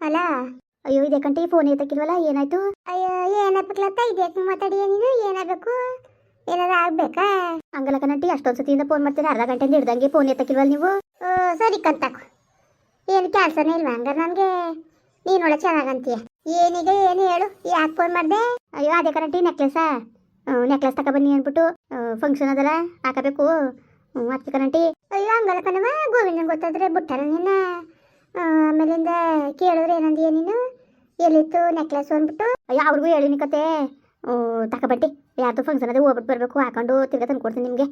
ಅಲ್ಲ ಅಯ್ಯೋ ಇದೆ ಕಂಟಿ ಫೋನ್ ಎತ್ತಕ್ಕಿಲ್ವಲ್ಲ ಏನಾಯ್ತು? ಅಯ್ಯೋ ಏನಪ್ಪಕ್ಲತ್ತ ಇದೆ ಮಾತಾಡಿ ನೀನು? ಏನಾಗಬೇಕು? ಏನಾರ ಆಗ್ಬೇಕಾ? ಹಂಗಲ್ಲ ಕಣಂಟಿ ಅಷ್ಟೊಂದು ಸತಿಯಿಂದ ಫೋನ್ ಮಾಡ್ತೀನಿ ಅರ್ಧ ಗಂಟೆಯಿಂದ ಹಿಡ್ದಂಗೆ ಫೋನ್ ಎತ್ತಕ್ಕಿಲ್ವಲ್ಲ ನೀವು? ಸರಿ ಕಂತಾಕು. ಏನು ಕೆಲಸನೇ ಇಲ್ವಾ ಹಂಗಾರೆ ನನಗೆ? ನೀನೊಳ ಚೆನ್ನಾಗಂತೀಯ. ಏನೀಗ ಏನು ಹೇಳು. ಯಾಕೆ ಫೋನ್ ಮಾಡಿದೆ? ಅಯ್ಯೋ ಅದೇ ಕಣಂಟಿ ನೆಕ್ಲೆಸ್ ನೆಕ್ಲೆಸ್ ತಕ ಬನ್ನಿ ಅಂದ್ಬಿಟ್ಟು ಫಂಕ್ಷನ್ ಅದಲ್ಲ ಹಾಕಬೇಕು. ಅದಕ್ಕೆ ಕರಂಟಿ ಅಯ್ಯೋ ಹಂಗಲ್ಲ ಕಣವ ಗೋವಿಂದ ಗೊತ್ತಾದ್ರೆ ಬಿಟ್ಟಾರ ನಿನ್ನ? ಕೇಳಿದ್ರೆ ಏನಂದೀಯ ನೀನು? ಎಲ್ಲಿತ್ತು ನೆಕ್ಲೆಸ್ ಅಂದ್ಬಿಟ್ಟು ಅಯ್ಯೋ ಅವ್ರಿಗೂ ಹೇಳಿನಿ ಕತೆ. ತಕಬಟ್ಟಿ ಯಾರ್ದು ಫಂಕ್ಷನ್ ಅದೇ ಹೋಗ್ಬಿಟ್ಟು ಬರ್ಬೇಕು. ಹಾಕೊಂಡು ತಿರ್ಗಾ ತಂದು ಕೊಡ್ತೀನಿ ನಿಮಗೆ.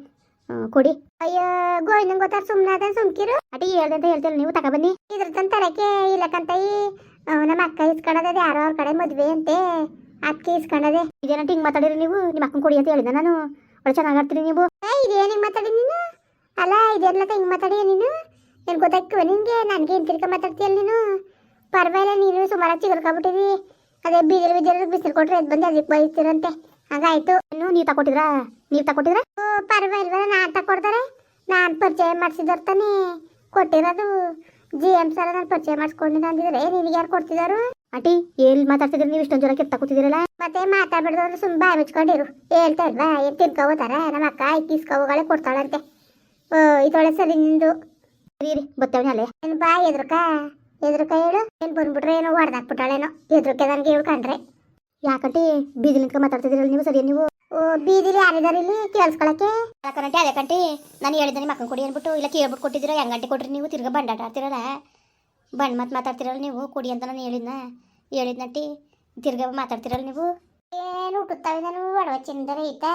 ಕೊಡಿ. ಅಯ್ಯೋ ಗೋವಿಂದ ಗೊತ್ತಾರ ಸುಮ್ಮನೆ ಅದ ಸುಮ್ಕಿರು? ಅಟಿ ಹೇಳ್ದೆ ಅಂತ ಹೇಳ್ತೀರಿ ನೀವು. ತಗೊಬನ್ನಿ ಇದ್ರ ತರಕ್ಕೆ ಇಲ್ಲಕ್ಕಂತ ಈ ಆ, ನಮ್ಮ ಅಕ್ಕ ಇಸ್ಕೊಂಡದ ಯಾರೋ ಅವ್ರ ಕಡೆ ಮದ್ವೆ ಅಂತೆ. ಅದಕ್ಕೆ ಇಸ್ಕೊಂಡದೆ ಇದೇನಂತ ಹಿಂಗ್ ಮಾತಾಡಿರಿ ನೀವು? ನಿಮ್ಮ ಅಕ್ಕನ ಕೊಡಿ ಅಂತ ಹೇಳಿದ ನಾನು. ಒಳ್ಳೆ ಚೆನ್ನಾಗಿ ಆಡ್ತೀರಿ ನೀವು. ಇದೇನ್ ಹಿಂಗ್ ಮಾತಾಡಿ ನೀನು? ಅಲ್ಲ ಇದೆಲ್ಲ ಹಿಂಗ್ ಮಾತಾಡಿ ನೀನು? ಏನ್ ನಿಂಗೆ? ನನಗೆ ಏನ್ ತಿರ್ಕ ಮಾತಾಡ್ತೀಯಲ್ಲ ನೀನು? ಪರವಾಗಿಲ್ಲ ನೀನು ಸುಮಾರು ಚಿಗುರ್ಕೊಬಿಟ್ಟಿದಿ ಅದೇ ಬೀದರ್ ಬೀದರ್ ಬಿಸಿಲು ಕೊಟ್ರೆ ಅದು ಬಂದು ಅದಕ್ಕೆ ಬೈತಿರಂತೆ ಹಂಗಾಯ್ತು. ಇನ್ನು ನೀವು ತಗೊಟ್ಟಿದ್ರ ನೀವು ತಗೊಟ್ಟಿದ್ರ ಪರವಾಗಿಲ್ವಲ್ಲ ನಾನು ತಗೊಡ್ತಾರೆ ನಾನು ಪರಿಚಯ ಮಾಡಿಸಿದವ್ರು ತಾನೇ ಕೊಟ್ಟಿರೋದು. ಜಿ ಎಂ ಸರ್ ನಾನು ಪರಿಚಯ ಮಾಡಿಸ್ಕೊಂಡಿದ್ದ ಅಂದಿದ್ರೆ ನಿನಗೆ ಯಾರು ಕೊಡ್ತಿದಾರು? ಆಂಟಿ ಎಲ್ಲಿ ಮಾತಾಡ್ತಿದ್ರೆ ನೀವು ಇಷ್ಟೊಂದು ಜನ ಕಿತ್ತ ಕೂತಿದ್ದೀರಲ್ಲ ಮತ್ತೆ ಮಾತಾಡ್ಬಿಡ್ದವ್ರು ಸುಮ್ ಬಾಯ್ ಮುಚ್ಕೊಂಡಿರು. ಹೇಳ್ತಾ ಇಲ್ವಾ? ಏನ್ ತಿನ್ಕೋತಾರ ನಮ್ಮ ಅಕ್ಕ ಇಸ್ಕೋಗಳೇ ಕೊಡ್ತಾಳಂತೆ. ಓ ಇದೊಳೆ ಸರಿ ನಿಂದು. ಸರಿ ರೀ ಬತ್ತವನೇ ಅಲ್ಲೇ. ಬಾ ಎದ್ರಕ? ಎದ್ರಕ ಹೇಳು ಏನು ಬಂದ್ಬಿಟ್ರೆ ಏನೋ ಹೊಡೆದಾಕ್ಬಿಟ್ಟಾಳೇನೋ ಎದ್ರಕ್ಕೆ ನನಗೆ ಹೇಳು ಕಂಡ್ರೆ ಯಾಕಂಟಿ ಬೀದಿ ನಿಂತ್ಕೊಂಡು ಮಾತಾಡ್ತಿದ್ದೀರಲ್ಲ ನೀವು ಸರಿ ನೀವು? ಓ ಬೀದಿಲಿ ಯಾರಿದಾರೆ ಇಲ್ಲಿ? ಕೇಳಿಸ್ಕೊಳಕ್ಕೆ. ಯಾಕಂಟಿ ಅದೇ ಕಂಟಿ ನಾನು ಹೇಳಿದ್ದೆ ನಿಮ್ಮ ಅಕ್ಕನ ಕೊಡಿ ಅಂದ್ಬಿಟ್ಟು ಇಲ್ಲ ಕೇಳ್ಬಿಟ್ಟು ಕೊಟ್ಟಿದ್ದೀರ ಹೆಂಗ್ ಗಂಟೆ ಕೊಟ್ರಿ ನೀವು? ತಿರ್ಗ ಬಂಡಾಟಾಡ್ತಿರಲ್ಲ ಬಣ್ಣ ಮತ್ತೆ ಮಾತಾಡ್ತಿರಲ್ಲ ನೀವು? ಕೊಡಿ ಅಂತ ನಾನು ಹೇಳಿದ್ನ. ಹೇಳಿದ್ನಟ್ಟಿ ತಿರ್ಗ ಮಾತಾಡ್ತಿರಲ್ಲ ನೀವು? ಏನು ಹುಟ್ಟುತ್ತಾವೆ ನಾನು? ಒಡವೆ ಚಿಂದರೆ ಐತಾ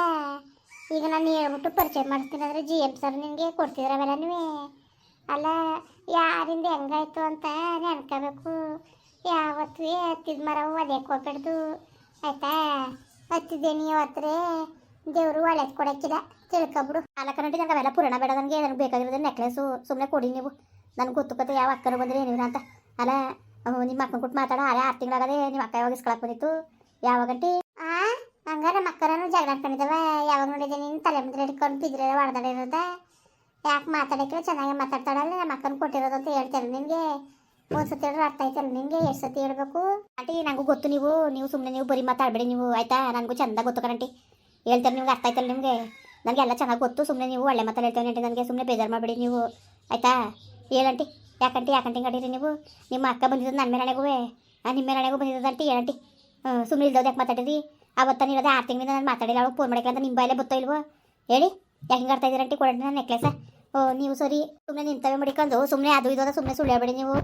ಈಗ ನಾನು ಹೇಳ್ಬಿಟ್ಟು ಪರಿಚಯ ಮಾಡಿಸ್ತೀನಿ ಅಂದ್ರೆ ಜಿ ಎಂ ಸರ್ ನಿಮಗೆ ಕೊಡ್ತಿದ್ರ ಅವೆಲ್ಲ ನೀವೇ. ಅಲ್ಲ ಯಾರಿಂದ ಹೆಂಗಾಯ್ತು ಅಂತ ನೆನ್ಕೋಬೇಕು. ಯಾವತ್ತೂ ಹತ್ತಿದ ಮರ ಅದೇ ಹೋಗ್ಬಿಡ್ದು. ಆಯ್ತಾ? ಹತ್ತಿದ್ದೇನಿ ಅವತ್ರೆ ದೇವರು ಒಳ್ಳೆದು ಕೊಡಕ್ಕಿದ. ತಿಳ್ಕೊಬಿಡು. ಅಲ್ಲ ನನಗೆ ಅವೆಲ್ಲ ಪುರಾಣ ಬೇಡ. ನನಗೆ ನನಗೆ ಬೇಕಾಗಿರೋದು ನೆಕ್ಲೆಸು ಸುಮ್ಮನೆ ಕೊಡಿ ನೀವು. ನನಗೆ ಗೊತ್ತು ಯಾವ ಅಕ್ಕನ ಬಂದರೆ ಏನಿಲ್ಲ ಅಂತ. ಅಲ್ಲ ನಿಮ್ಮ ಅಕ್ಕನ ಕೊಟ್ಟು ಮಾತಾಡ ಅಲ್ಲೇ ಆರು ತಿಂಗಳಾಗದೆ ನಿಮ್ಮ ಅಕ್ಕ ಯಾವಾಗ ಇಸ್ಕೊಳಕ್ ಬಂದಿತ್ತು? ಯಾವಾಗಂಟಿ ಆ ಹಂಗಾರೆ ನಮ್ಮ ಅಕ್ಕನೂ ಜಗಳ ಹಾಕೊಂಡಿದ್ದಾವ ಯಾವಾಗ ನೋಡಿದೆ ನೀನು ತಲೆ ಮುಂದೆ ಹಿಡ್ಕೊಂಡು ಬಿದ್ದರೆ ಹೊಡೆದಾಡಿರೋದ ಯಾಕೆ ಮಾತಾಡಕ್ಕೆ ಚೆನ್ನಾಗಿ ಮಾತಾಡ್ತಾಳಲ್ಲ, ನಮ್ಮ ಅಕ್ಕನ ಕೊಟ್ಟಿರೋದು ಅಂತ ಹೇಳ್ತಾರೆ ನಿನಗೆ. ಒಂದು ಸತಿ ಹೇಳಿದ್ರೆ ಅರ್ಥ ಆಯ್ತಲ್ಲ ನಿನಗೆ, ಎಷ್ಟು ಸತಿ ಹೇಳ್ಬೇಕು? ಆಂಟಿ ನನಗೂ ಗೊತ್ತು ನೀವು ನೀವು ಸುಮ್ಮನೆ ನೀವು ಬರೀ ಮಾತಾಡಬೇಡಿ ನೀವು, ಆಯ್ತಾ? ನನಗೂ ಚೆಂದ ಗೊತ್ತು ಕಣಂಟಿ ಹೇಳ್ತಾರೆ ನಿಮ್ಗೆ, ಅರ್ಥ ಆಯ್ತಲ್ಲ ನಿಮಗೆ? ನನಗೆಲ್ಲ ಚೆನ್ನಾಗಿ ಗೊತ್ತು ಸುಮ್ಮನೆ ನೀವು ಒಳ್ಳೆ ಮಾತಾಡಿ ಆಂಟಿ ನನಗೆ ಸುಮ್ಮನೆ ಬೇಜಾರು ಮಾಡಬೇಡಿ ನೀವು, ಆಯ್ತಾ? ಹೇಳಂಟಿ ಯಾಕಂಟಿ ಯಾಕಂಟಿ ಕಡೀರಿ ನೀವು? ನಿಮ್ಮ ಅಕ್ಕ ಬಂದಿದ್ದು ನನ್ನ ಮೇಲೆ ಆ, ನಿಮ್ಮ ಮೇಲೆ ಹಣೆಗೂ ಬಂದಿದ್ದದಂಟಿ ಹೇಳಂಟಿ ಸುಮ್ಮನೆ ಇಲ್ದೋದು ಯಾಕೆ ಮಾತಾಡಿರಿ ಅವತ್ತ ನೀಡೋದೆ ಆರು ತಿಂಗಳಿಂದ ನಾನು ಮಾತಾಡಿಲ್ಲ ಅವಳು ಫೋನ್ ಮಾಡಕ್ಕೆ ಅಂತ ನಿಮ್ಮ ಬಾಯಲ್ಲೇ ಬತ್ತೋ ಇಲ್ವೋ? ಹೇಳಿ. ಯಾಕೆ ಹಿಂಗೆ ಆಡ್ತಾ ಇದ್ದೀರಂಟಿ ಕೊಡಿ ನನ್ನ ನೆಕ್ಲೆಸ ಓ, ನೀವು ಸರಿ. ಸುಮ್ಮನೆ ನಿಂತವೆ ಮಡಿಕೊಂಡು. ಸುಮ್ಮನೆ ಅದು ಇದು ಸುಮ್ಮನೆ ಸುಳ್ಳು ಹೇಳ್ಬೇಡಿ ನೀವು.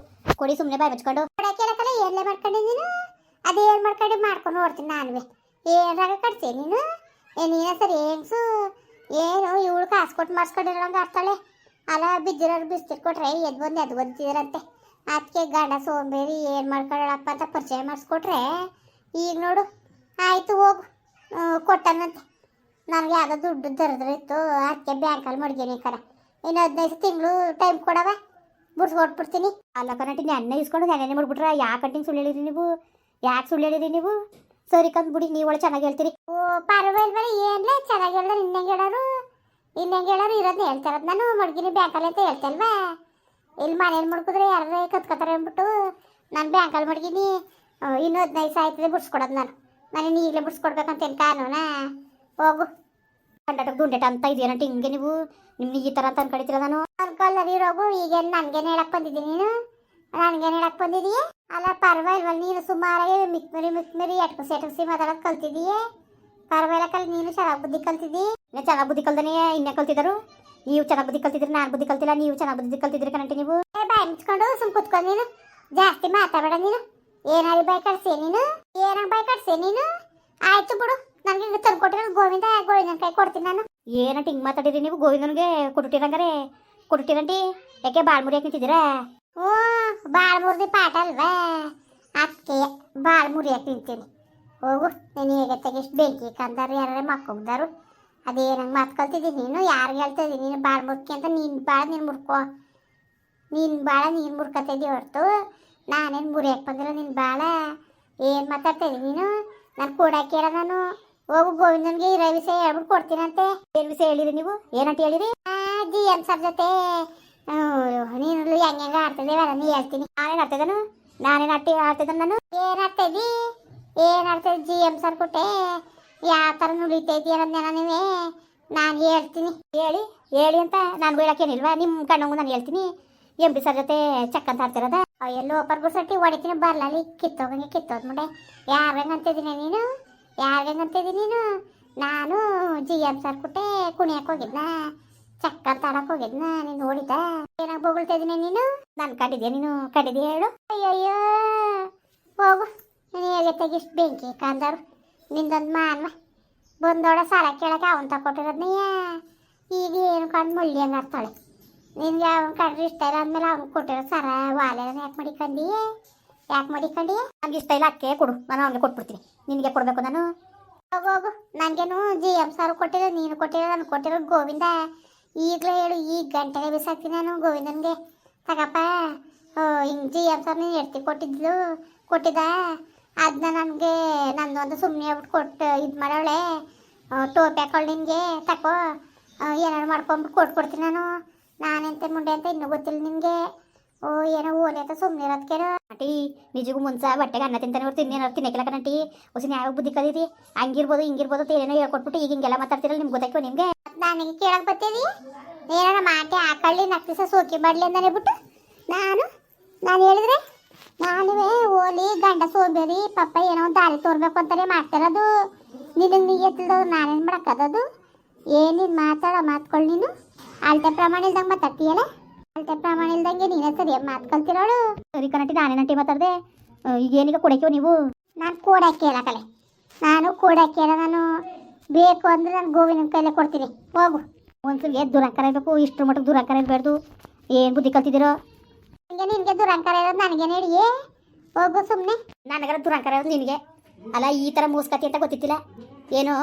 ಕೊಡಿ ಸುಮ್ಮನೆ ಬಾಯಿ ಮುಚ್ಕೊಂಡು. ಕೇಳಕ್ಕಲ್ಲ ಏನ್ಲೇ ಮಾಡ್ಕೊಂಡೆ ನೀನು? ಅದೇ ಏನು ಮಾಡ್ಕೊಂಡು ಮಾಡ್ಕೊಂಡು ನೋಡ್ತೀನಿ ನಾನು ಏನಾಗ ಕಟ್ತೀನಿ ನೀನು? ಏ, ನೀನ ಸರಿ ಹೆಂಗ್ಸು? ಏನು, ಇವಳು ಕಾಸು ಕೊಟ್ಟು ಮಾಡಿಸ್ಕೊಂಡಿರೋಂಗೆ ಆಡ್ತಾಳೆ. ಅಲ್ಲ, ಬಿದ್ದಿರೋರು ಬಿಸ್ತಿರ್ ಕೊಟ್ರೆ ಎದ್ ಬಂದು ಎದ್ ಬಂದಿದ್ದೀರಂತೆ ಅದಕ್ಕೆ ಗಂಡ ಸೋಂಬೇರಿ ಏನು ಮಾಡ್ಕೊಳ್ಳಪ್ಪ ಅಂತ ಪರಿಚಯ ಮಾಡಿಸ್ಕೊಟ್ರೆ. ಈಗ ನೋಡು, ಆಯಿತು ಹೋಗು. ಕೊಟ್ಟನಂತೆ. ನನಗೆ ಯಾವುದೋ ದುಡ್ಡು ದರದ್ರಿತ್ತು ಅದಕ್ಕೆ ಬ್ಯಾಂಕಲ್ಲಿ ಮಡ್ಗೇನಿ ಕರ ಇನ್ನು ಹದಿನೈದು ತಿಂಗಳು ಟೈಮ್ ಕೊಡವ? ಬಿಡ್ಸ್ಕೊಟ್ಬಿಡ್ತೀನಿ ಅಲ್ಲ ಕನ್ನಟಿ ನೆನ್ನೆ ಇಸ್ಕೊಂಡು ನೆನ್ನೆ ಮಾಡ್ಬಿಟ್ರೆ ಯಾಕೆ ಕಟ್ಟಿಂಗ್ ಸುಳ್ಳು ಹೇಳಿರಿ ನೀವು? ಯಾಕೆ ಸುಳ್ಳು ಹೇಳಿರಿ ನೀವು? ಸರಿ ಕಂದು ಬಿಡಿ, ನೀವು ಒಳ್ಳೆ ಚೆನ್ನಾಗಿ ಹೇಳ್ತೀರಿ. ಓ ಪರವಾಗಿಲ್ವಲ್ಲ ಏನ್ಲೇ ಚೆನ್ನಾಗಿ ಹೇಳಿದ್ರೆ ಇನ್ನಂಗೆ ಹೇಳೋರು ಇನ್ನಂಗೆ ಹೇಳೋರು ಇರೋದನ್ನ ಹೇಳ್ತಾರದು ನಾನು, ಮಡ್ಗಿನಿ ಬ್ಯಾಂಕಲ್ಲಿ ಅಂತ ಹೇಳ್ತಲ್ವಾ ಇಲ್ಲಿ ಮನೇಲಿ ಮಡ್ಕಿದ್ರೆ ಯಾರೇ ಕತ್ಕೋತಾರೆ ಅಂದ್ಬಿಟ್ಟು ನಾನು ಬ್ಯಾಂಕಲ್ಲಿ ಮಡ್ಗಿನಿ. ಇನ್ನೂ ಹದಿನೈದು ಸಾವಿರ ಆಯ್ತದೆ ಬಿಡ್ಸ್ಕೊಡೋದು ನಾನು. ನಾನು ಈಗಲೇ ಬಿಡ್ಸ್ಕೊಡ್ಬೇಕಂತ ಏನು ಕಾನೂನಾ ಹೋಗು. ಕಂಡಟ ದುಂಡೆಟ ಅಂತ ಇದೆಯೇನಂಟ ಹಿಂಗೆ ನೀವು? ನಿಮ್ಗೆ ಈ ಥರ ಅಂತ ಅನ್ಕೊಂಡಿದ್ದೀರ ನಾನು? ಅನ್ಕೊಲ್ಲ ನೀರು ಹೋಗು ಈಗೇನು ನನ್ಗೇನು ಹೇಳಕ್ ಬಂದಿದ್ದೀನಿ ನೀನು? ನನಗೇನು ಹೇಳಕ್ ಬಂದಿದೀಯ? ಅಲ್ಲ, ಪರವಾಗಿಲ್ವಲ್ಲ, ನೀನು ಸುಮಾರಾಗಿ ಮಿಕ್ಮರಿ ಮಿಕ್ಮರಿ, ಎಟ್ಕಸಿ ಎಟ್ಕಸಿ ಮಾತಾಡೋದು ಪರ್ವ ಪರವಾಗಿಲ್ಲ ಕಲ್ ನೀನು ಚೆನ್ನಾಗಿ ಬುದ್ಧಿ ಕಲ್ತಿದ್ದಿ? ನೀನು ಚೆನ್ನಾಗಿ ಬುದ್ಧಿ ಕಲ್ದನೇ ಇನ್ನೇ ಕಲ್ತಿದ್ದರು? ನೀವು ಚೆನ್ನಾಗಿ ಬುದ್ಧಿ ಕಲ್ತಿದ್ರೆ, ನಾನು ಬುದ್ಧಿ ಕಲ್ತಿಲ್ಲ, ನೀವು ಚೆನ್ನಾಗಿ ಬುದ್ಧಿ ಕಲ್ತಿದ್ರಿ ಕಣಂಟಿ ನೀವು? ಬಾಯ್ ಮುಚ್ಕೊಂಡು ಸುಮ್ ಕುತ್ಕೊಂಡು ನೀನು. ಜಾಸ್ತಿ ಮಾತಾಡಬೇಡ ನೀನು. ಏನಾದ್ರು ಬಾಯ್ ಕಟ್ಸಿ ನೀನು? ಏನಾಗ ಬಾಯ್ ಕಟ್ಸಿ ನೀನು? ಆಯ್ತು ಬಿಡು. ನನಗೆ ತಂದು ಕೊಟ್ಟಿರೋ ಗೋವಿಂದ ಗೋವಿಂದನ ಕೈ ಕೊಡ್ತೀನಿ ನಾನು. ಏನಂತ ಹಿಂಗೆ ಮಾತಾಡಿರಿ ನೀವು ಗೋವಿಂದನಿಗೆ? ಕೊಟ್ಟಿರಂಗಾರೆ ಕೊಟ್ಟಿರಂಟಿ ಯಾಕೆ ಬಾಳ್ ಮುರಿ ನಿಂತಿದ್ದೀರಾ? ಓ ಬಾಳ್ ಮುರಿದಿ ಪಾಠ ಅಲ್ವಾ? ಅದಕ್ಕೆ ಬಾಳ್ ಮುರಿಯಕ್ಕೆ ನಿಂತೀನಿ. ಹೋಗು ನೀನು ಹೇಗೆ ತೆಗಿಷ್ಟು ಬೆಂಕಿ ಕಂದಾರು ಯಾರು ಮಕ್ಕೊಂದಾರು ಅದೇನಂಗೆ ಮಾತು ಕಲ್ತಿದ್ದೀನಿ. ನೀನು ಯಾರಿಗೆ ಹೇಳ್ತಾ ಇದ್ದೀನಿ ನೀನು ಬಾಳ್ ಮುರ್ಕಿ ಅಂತ. ನೀನು ಬಾಳ ನೀನು ಮುರ್ಕೋ. ನೀನು ಬಾಳ ನೀನು ಮುರ್ಕತಾ ಹೊರತು. ನಾನೇನು ಮುರಿಯಕ್ಕೆ ಬಂದಿಲ್ಲ ನೀನು ಬಾಳ? ಏನು ಮಾತಾಡ್ತಾ ಇದ್ದೀನಿ ನೀನು? ನಾನು ಕೂಡ ಕೇಳ ನಾನು. ಹೋಗು ಗೋವಿಂದನ್ಗೆ ಇರೋ ವಿಷಯ ಹೇಳ್ಬಿಟ್ಟು ಕೊಡ್ತೀನಂತೆ ಏನ್ ವಿಷಯ ಹೇಳಿರಿ ನೀವು? ಏನಂತ ಹೇಳಿರಿ ಜಿ ಎಂ ಸರ್ ಜೊತೆ. ನೀನು ಹೆಂಗ್ ಹೆಂಗ ಆಡ್ತಾ ಆಡ್ತಿದ್ದೇವೆ ನಾನು ಹೇಳ್ತೀನಿ. ನಾನೇನು ಆಡ್ತದನು ನಾನೇನು ಆಡ್ತಿ ಆಡ್ತದ ನಾನು? ಏನು ಆಡ್ತಿದ್ದಿ? ಏನು ಜಿ ಎಂ ಸರ್ ಕೊಟ್ಟೆ ಯಾವ ಥರ ನುಡಿತೈತಿ ಅನ್ನೋದನ್ನ ನೀವೇ ನಾನು ಹೇಳ್ತೀನಿ. ಹೇಳಿ ಹೇಳಿ ಅಂತ ನಾನು ಹೇಳಕ್ಕೇನಿಲ್ವಾ ನಿಮ್ಮ ಕಣ್ಣಂಗು ನಾನು ಹೇಳ್ತೀನಿ. ಎಂ ಪಿ ಸರ್ ಜೊತೆ ಚಕ್ ಅಂತ ಆಡ್ತಿರೋದ? ಎಲ್ಲೋ ಒಬ್ಬರಿಗೂ ಸಟ್ಟಿ ಹೊಡಿತೀನಿ, ಬರ್ಲಲ್ಲಿ ಕಿತ್ತೋಗಂಗೆ ಕಿತ್ತೋದ್ ಮುಂಡೆ ಅಂತಿದ್ದೀನಿ ನೀನು? ಯಾರ್ಗಂಗೆ ಅಂತಿದ್ದೀನಿ ನೀನು? ನಾನು ಜಿ ಎಂ ಸರ್ ಕುಟ್ಟೆ ಕುಣಿಯಕ್ಕೆ ಹೋಗಿದ್ನ. ಚಕ್ಕರ್ ಆಡಕ್ ಹೋಗಿದ್ನ. ನೀನು ನೋಡಿದ ಏನಾಗ ಬೊಗಳ್ತಾ ಇದೀನಿ ನೀನು? ನಾನು ಕಂಡಿದ್ಯಾ ನೀನು? ಕಂಡಿದ್ಯಾ ಹೇಳು? ಅಯ್ಯಯ್ಯೋ! ಹೋಗು. ನೀನು ಹೇಗೆ ತೆಗಿಷ್ಟು ಬೆಂಕಿ ಕಾಂದರು ನಿಂದೊಂದು ಮಾನ್ವ. ಬಂದೋಡ ಸಾಲ ಕೇಳಕ್ಕೆ ಅವನು ತಕೊಟ್ಟಿರೋದ್ನಯ್ಯ ಈಗ ಏನು ಕಂಡು ಮುಳ್ಳಿ ಹಂಗೆ ಆಡ್ತಾಳೆ? ನಿನ್ಗೆ ಅವನ್ ಕಂಡ್ರೆ ಇಷ್ಟ ಇಲ್ಲ ಅಂದ್ಮೇಲೆ ಅವ್ನು ಕೊಟ್ಟಿರೋ ಸರ ವಾಲೆ ಯಾಕೆ ಮಡಿಕಂಡಿ ಯಾಕೆ ಮಡಿಕಂಡಿ ನನಗೆ ಇಷ್ಟ ಇಲ್ಲ ಅಕ್ಕೆ ಕೊಡು. ನಾನು ಅವ್ನಿಗೆ ಕೊಟ್ಬಿಡ್ತೀನಿ. ನಿನಗೆ ಕೊಡಬೇಕು ನಾನು. ಹೋಗು ಹೋಗು. ನನಗೇನು ಜಿ ಎಂ ಸಾರು ಕೊಟ್ಟಿರೋ ನೀನು ಕೊಟ್ಟಿರೋ ನಾನು ಕೊಟ್ಟಿರೋ ಗೋವಿಂದ. ಈಗಲೇ ಹೇಳು ಈಗ ಗಂಟೆಗೆ ಬಿಸಾಕ್ತೀನಿ ನಾನು ಗೋವಿಂದನಿಗೆ. ತಗಪ್ಪ. ಹಿಂಗೆ ಜಿ ಎಂ ಸಾರ್ ನೀನು ಎಡ್ತಿ ಕೊಟ್ಟಿದ್ಲು, ಕೊಟ್ಟಿದ್ದ? ಅದನ್ನ ನನಗೆ ನಂದು ಒಂದು ಸುಮ್ಮನೆ ಆಗ್ಬಿಟ್ಟು ಕೊಟ್ಟು ಇದು ಮಾಡೋಳೆ ಟೋಪಿ ಹಾಕೊಳ್ಳಿ ನಿನಗೆ. ತಕೋ. ಏನಾರು ಮಾಡ್ಕೊಂಬಿಟ್ಟು ಕೊಟ್ಕೊಡ್ತೀನಿ ನಾನು. ನಾನೆಂತ ಮುಂಡೆ ಅಂತ ಇನ್ನೂ ಗೊತ್ತಿಲ್ಲ ನಿನಗೆ. ಓ ಏನೋ ಓಲೆ ಅಂತ ಸುಮ್ಮನೆ ಇರೋದಕ್ಕೇನೋ ಆಂಟಿ ನಿಜಗೂ ಮುಂಚೆ ಬಟ್ಟೆಗೆ ಅನ್ನ ತಿಂತಾನೆ ಹೊರತು ಇನ್ನೇನಾರು ತಿನ್ನಕ್ಕಿಲ್ಲ ಕಣಂಟಿ ಹೊಸ ಯಾವ ಬುದ್ಧಿ ಕಲೀರಿ. ಹಂಗಿರ್ಬೋದು, ಹಿಂಗಿರ್ಬೋದು ಅಂತ ಏನೋ ಹೇಳ್ಕೊಟ್ಬಿಟ್ಟು ಈಗ ಹಿಂಗೆಲ್ಲ ಮಾತಾಡ್ತಿರಲ್ಲ ನಿಮ್ಗೆ ಗೊತ್ತಾಯ್ತು ನಿಮಗೆ? ನನಗೆ ಕೇಳಕ್ ಬರ್ತೀರಿ ಏನಾರ ಮಾತೆ ಹಾಕೊಳ್ಳಿ ನಕ್ಲಿಸ ಸೋಕಿ ಬಡ್ಲಿ ಅಂತಾನೆ ಬಿಟ್ಟು. ನಾನು ನಾನು ಹೇಳಿದ್ರೆ? ನಾನುವೇ ಓಲಿ, ಗಂಡ ಸೋಂಬೇರಿ, ಪಪ್ಪ ಏನೋ ಒಂದು ದಾರಿ ತೋರ್ಬೇಕು ಅಂತಾನೆ ಮಾಡ್ತಿರೋದು. ನಿನಗೆ ನೀ ಎತ್ತಿಲ್ದವ್ರು ನಾನೇನು ಮಾಡಕ್ಕದದು ಏನಿನ್ ಮಾತಾಡೋ ಮಾತ್ಕೊಳ್ಳಿ ನೀನು. ಅಳತೆ ಪ್ರಮಾಣ ಇಲ್ದಂಗೆ ಮಾತಾಡ್ತೀಯಲ್ಲ? ಅಳತೆ ಪ್ರಮಾಣ ಇಲ್ದಂಗೆ ನೀನೇ ಸರಿಯಾಗಿ ಮಾತ್ಕೊಳ್ತಿರೋಳು ಸರಿ ಕನಟಿ ನಾನೇ ನಟಿ ಮಾತಾಡ್ದೆ. ಈಗ ಏನೀಗ ಕೊಡಕ್ಯೋ ನೀವು? ನಾನು ಕೊಡಕ್ಕೆ ಹೇಳಕಲೆ ನಾನು ಕೊಡಕ್ಕೆ ಹೇಳ ನಾನು ಬೇಕು ಅಂದ್ರೆ ನಾನು ಗೋವಿನ ಕೈಲೇ ಕೊಡ್ತೀನಿ. ಹೋಗು. ಒಂದ್ಸಲಿಗೆ ದುರಂಕಾರ ಇರಬೇಕು ಇಷ್ಟ್ರ ಮಟ್ಟಿಗೆ ದುರಂಕಾರ ಇರಬಾರ್ದು. ಏನು ಬುದ್ಧಿ ಕಲ್ತಿದ್ದೀರೋ? ನಿನಗೆ ನಿನಗೆ ದುರಂಕಾರ ಇರೋದು ನನಗೆ ಹೇಳಿಯೇ ಹೋಗು ಸುಮ್ಮನೆ ನನಗರ ದುರಂಕಾರ ಇರೋದು ನಿನಗೆ. ಅಲ್ಲ ಈ ಥರ ಮೂಸ್ಕತಿ ಅಂತ ಗೊತ್ತಿತ್ತಿಲ್ಲ? ಏನು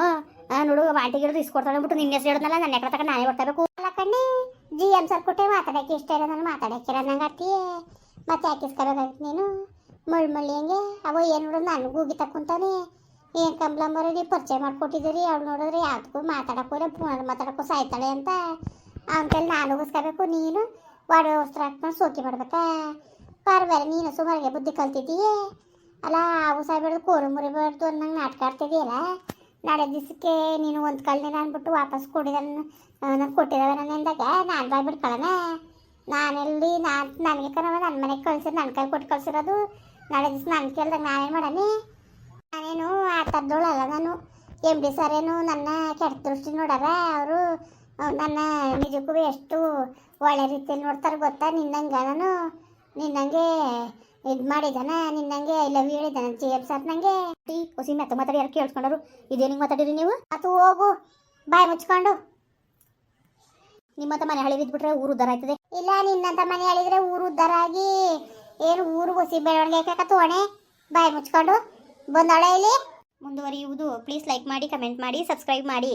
ನೋಡು ವಾಂಟಿಗೆ ಇಸ್ಕೊಡ್ತಾಳೆ ಅಂದ್ಬಿಟ್ಟು ನಿನ್ನ ಹೆಸರು ಹೇಳಿದ್ನಲ್ಲ ನನ್ನ ಎಕರೆ ತಗೊಂಡು ನಾನೇ ಬರ್ತಾಬೇಕು ಅಲ್ಲ ಕಣ್ಣಿ. ಜಿ ಎಂ ಸರ್ ಕೊಟ್ಟೆ ಮಾತಾಡಕ್ಕೆ ಇಷ್ಟ ಇಲ್ಲ ನಾನು ಮಾತಾಡಕ್ಕೆ ನಂಗೆ ಆಡ್ತೀಯೇ ಮತ್ತೆ ಇಸ್ಕೊಬೇಕಾಗಿತ್ತು ನೀನು? ಮುಳ್ಳು ಮುಳ್ಳಿ ಹೆಂಗೆ? ಅವ ಏನು ನೋಡೋದು ನನಗೂ ಹೋಗಿ ತಕ್ಕೊಂತಾನೆ. ಏನು ಕಂಬ್ಲಂಬರ ನೀವು ಪರಿಚಯ ಮಾಡಿಕೊಟ್ಟಿದ್ದೀರಿ, ಅವ್ಳು ನೋಡಿದ್ರೆ ಯಾವ್ದಕ್ಕೂ ಇಲ್ಲ ಫೋನ್ ಮಾತಾಡಕ್ಕೂ ಸಾಯ್ತಾಳೆ ಅಂತ. ಅವನ ಕೈಲಿ ನಾನು ಉಗಿಸ್ಕೋಬೇಕು ನೀನು ವಾಡ ವಸ್ತ್ರ ಹಾಕ್ಕೊಂಡು ಸೋಕಿ ಮಾಡ್ಬೇಕಾ? ಪರವಾಗಿಲ್ಲ, ನೀನು ಸುಮಾರಿಗೆ ಬುದ್ಧಿ ಕಲ್ತಿದ್ದೀಯೇ? ಅಲ್ಲ ಅವು ಸಾಯ್ಬಾರ್ದು ಕೋರು ಮುರಿಬಾರ್ದು ಅನ್ನಂಗೆ ನಾಟಕ ಆಡ್ತಿದ್ದೀಯಲ್ಲ? ನಾಳೆ ದಿವಸಕ್ಕೆ ನೀನು ಒಂದು ಕಳ್ಳಿನ ಅಂದ್ಬಿಟ್ಟು ವಾಪಸ್ ಕೊಡಿದ ನನಗೆ ಕೊಟ್ಟಿದ್ದಾವೆ ನನ್ನ ಎಂದಾಗ ನಾನು ಬಾಯ್ ನಾನೆಲ್ಲಿ, ನಾನು, ನನಗೆ ಕಣವ ನನ್ನ ಮನೆಗೆ ಕಳ್ಸಿರೋದು ನನ್ನ ಕೈ ಕೊಟ್ಟು ಕಳ್ಸಿರೋದು. ನಾಳೆ ದಿವಸ ನನ್ನ ಕೇಳ್ದಾಗ ನಾನೇನು ಮಾಡಾನೆ? ನಾನೇನು ಆ ಥರದೋಳಲ್ಲ ನಾನು. ಎಂ ಡಿ ಸರೇನು ನನ್ನ ಕೆಟ್ಟ ದೃಷ್ಟಿ ನೋಡಾರ ಅವರು ನನ್ನ ನಿಜಕ್ಕೂ ಎಷ್ಟು ಒಳ್ಳೆ ರೀತಿಯಲ್ಲಿ ನೋಡ್ತಾರೆ ಗೊತ್ತಾ? ನಿನ್ನಂಗೆ ನಾನು, ನಿನ್ನಂಗೆ ಇದು ಮಾಡಿದಾನ ನಿನ್ನಂಗೆ ಐ ಲವ್ ಯು ಹೇಳಿದಾನ ಜಿ ಸರ್ ನಂಗೆ. ಟೀ ಹೊಸಿ ಮೆತ್ತ ಮಾತಾಡಿ ಯಾರು ಕೇಳಿಸ್ಕೊಂಡರು? ಇದೇನಿಗೆ ಮಾತಾಡಿರಿ ನೀವು? ಅದು ಹೋಗು, ಬಾಯ್ ಮುಚ್ಕೊಂಡು. ನಿಮ್ಮಂತ ಮನೆ ಹಳಿ ಬಿದ್ಬಿಟ್ರೆ ಊರು ಉದ್ದಾರ ಆಯ್ತದೆ. ಇಲ್ಲ, ನಿನ್ನಂತ ಮನೆ ಹೇಳಿದ್ರೆ ಊರು ಉದ್ದಾರ ಆಗಿ ಏನು ಊರು ಹೊಸಿ ಬೆಳವಣಿಗೆ ತೋಣೆ ಬಾಯ್ ಮುಚ್ಕೊಂಡು. ಬಂದಳೆ ಇಲ್ಲಿ? ಮುಂದುವರಿಯುವುದು. ಪ್ಲೀಸ್ ಲೈಕ್ ಮಾಡಿ ಕಮೆಂಟ್ ಮಾಡಿ ಸಬ್ಸ್ಕ್ರೈಬ್ ಮಾಡಿ.